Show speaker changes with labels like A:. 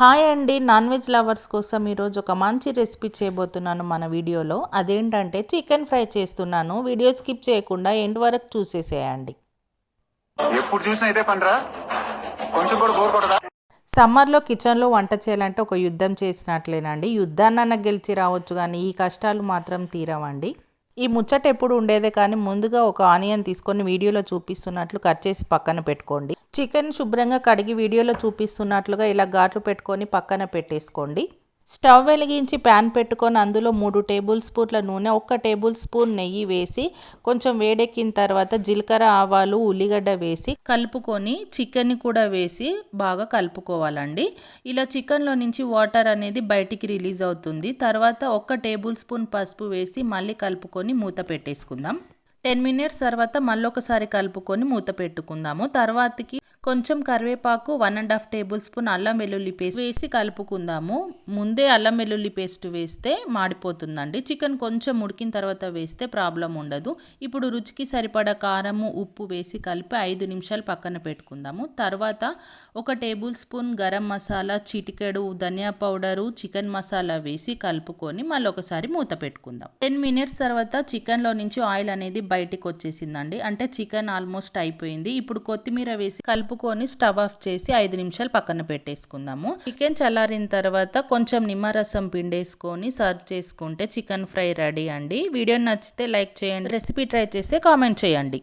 A: Hi అండి non veg lovers కోసం ఈరోజు ఒక మంచి రెసిపీ చేయబోతున్నాను మన వీడియోలో. అదేంటంటే చికెన్ ఫ్రై చేస్తున్నాను. వీడియో స్కిప్ చేయకుండా ఎండ్ వరకు చూసేసేయండి.
B: ఎప్పుడు చూసినా ఇదే పనిరా? కొంచెం కూడా బోర్ కొట్టదా?
A: సమ్మర్లో కిచెన్లో వంట చేయాలంటే ఒక యుద్ధం చేసినట్లేనండి. యుద్ధాన్న గెలిచి రావచ్చు కానీ ఈ కష్టాలు మాత్రం తీరవండి. ఈ ముచ్చట ఎప్పుడు ఉండేదే కానీ ముందుగా ఒక ఆనియన్ తీసుకొని వీడియోలో చూపిస్తున్నట్లు కట్ చేసి పక్కన పెట్టుకోండి. చికెన్ శుభ్రంగా కడిగి వీడియోలో చూపిస్తున్నట్లుగా ఇలా ఘాట్లు పెట్టుకొని పక్కన పెట్టేసుకోండి. స్టవ్ వెలిగించి ప్యాన్ పెట్టుకొని అందులో మూడు టేబుల్ స్పూన్ల నూనె ఒక టేబుల్ స్పూన్ నెయ్యి వేసి కొంచెం వేడెక్కిన తర్వాత జీలకర్ర ఆవాలు ఉల్లిగడ్డ వేసి కలుపుకొని చికెన్ని కూడా వేసి బాగా కలుపుకోవాలండి. ఇలా చికెన్లో నుంచి వాటర్ అనేది బయటికి రిలీజ్ అవుతుంది. తర్వాత ఒక్క టేబుల్ స్పూన్ పసుపు వేసి మళ్ళీ కలుపుకొని మూత పెట్టేసుకుందాం. టెన్ మినిట్స్ తర్వాత మళ్ళీ ఒకసారి కలుపుకొని మూత పెట్టుకుందాము. తర్వాతకి కొంచెం కరివేపాకు one and half tablespoon అల్లం వెల్లుల్లి పేస్ట్ వేసి కలుపుకుందాము. ముందే అల్లం వెల్లుల్లి పేస్ట్ వేస్తే మాడిపోతుందండి. చికెన్ కొంచెం ఉడికిన తర్వాత వేస్తే ప్రాబ్లం ఉండదు. ఇప్పుడు రుచికి సరిపడా కారము ఉప్పు వేసి కలిపి ఐదు నిమిషాలు పక్కన పెట్టుకుందాము. తర్వాత ఒక టేబుల్ స్పూన్ గరం మసాలా చిటికెడు ధనియా పౌడరు చికెన్ మసాలా వేసి కలుపుకొని మళ్ళీ ఒకసారి మూత పెట్టుకుందాం. టెన్ మినిట్స్ తర్వాత చికెన్లో నుంచి ఆయిల్ అనేది బయటికి వచ్చేసిందండి. అంటే చికెన్ ఆల్మోస్ట్ అయిపోయింది. ఇప్పుడు కొత్తిమీర వేసి కలుపు కలుపుకొని స్టవ్ ఆఫ్ చేసి ఐదు నిమిషాలు పక్కన పెట్టేసుకుందాము. చికెన్ చల్లారిన తర్వాత కొంచెం నిమ్మరసం పిండేసుకొని సర్వ్ చేసుకుంటే చికెన్ ఫ్రై రెడీ అండి. వీడియో నచ్చితే లైక్ చేయండి. రెసిపీ ట్రై చేస్తే కామెంట్ చేయండి.